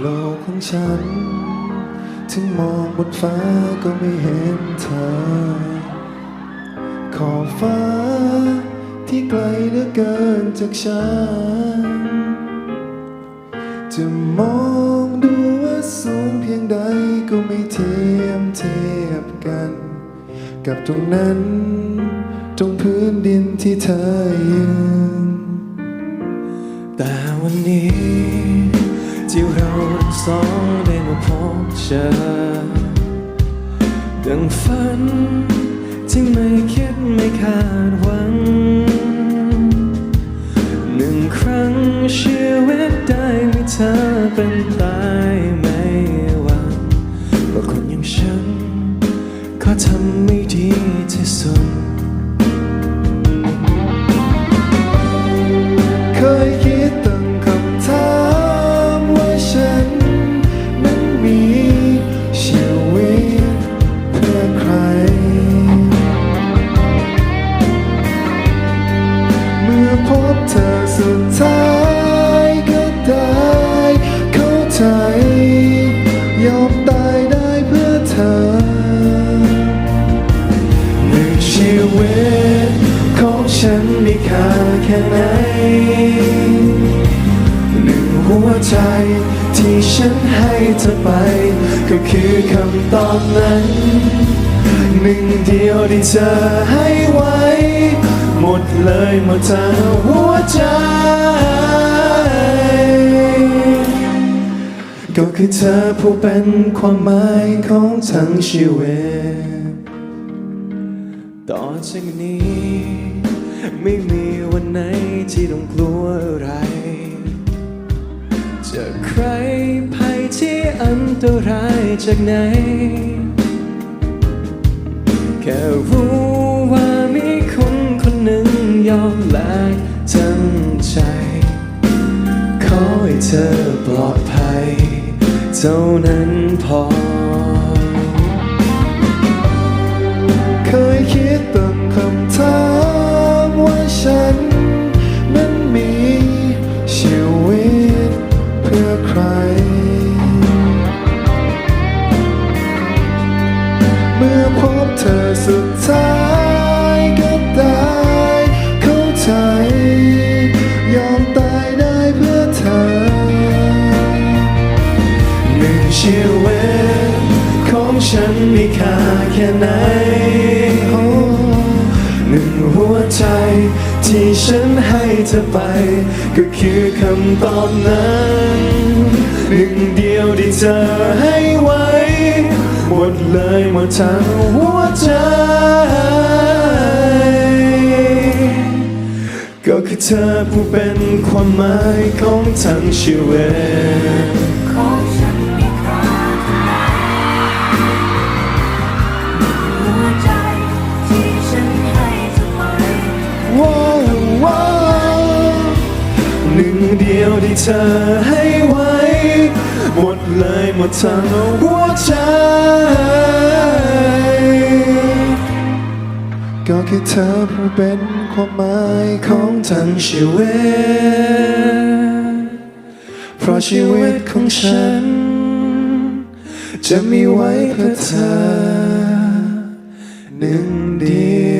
โลกของฉัน ถึงมองบนฟ้าก็ไม่เห็นเธอ ขอบฟ้าที่ไกลเหลือเกินจากฉัน จะมองดูว่าสูงเพียงใดก็ไม่เทียมเทียบกัน กับตรงนั้น ตรงพื้นดินที่เธอยืนแต่วันนี้ ที่เราสองได้มาพบเจอดังฝันที่ไม่คิดไม่คาดหวัง หนึ่งครั้งชีวิตได้มีเธอเป็นตายไม่หวังว่าคนอย่างฉัน ก็ทำไม่ดีที่สุด วิตของฉันมีค่าแค่ไหนหนึ่งหัวใจที่ฉันให้เธอไป ก็คือคำตอบนั้น หนึ่งเดียวที่เธอให้ไว้ หมดเลยหมดทั้งหัวใจ ก็คือเธอผู้เป็นความหมายของทั้งชีวิต จากนี้ ไม่มีวันไหนที่ต้องกลัวอะไรจะใครภัยที่อันตรายจากไหน แค่รู้ว่ามีคนคนหนึ่งยอมแลกทั้งใจ ขอให้เธอปลอดภัย เท่านั้นพอ มื่อพบเธอสุดท้ายก็ได้เข้าใจ ยอมตายได้เพื่อเธอ หนึ่งชีวิตของฉันมีค่าแค่ไหน หนึ่งหัวใจที่ฉันให้เธอไป ก็คือคำตอบนั้น หนึ่งเดียวที่เธอให้ไว้ หมดเลยหมดทั้งหัวใจ ก็คือเธอผู้เป็นความหมายของทั้งชีวิตของฉันมีค่าเท่าไหร่หัวใจที่ฉันให้เธอไปว้าวว้าวหนึ่งเดียวที่เธอให้ไว้ หมดเลยหมดทั้งหัวใจก็แค่เธอผู้เป็นความหมายของทั้งชีวิต เพราะชีวิตของฉัน จะมีไว้เพื่อเธอหนึ่งเดียว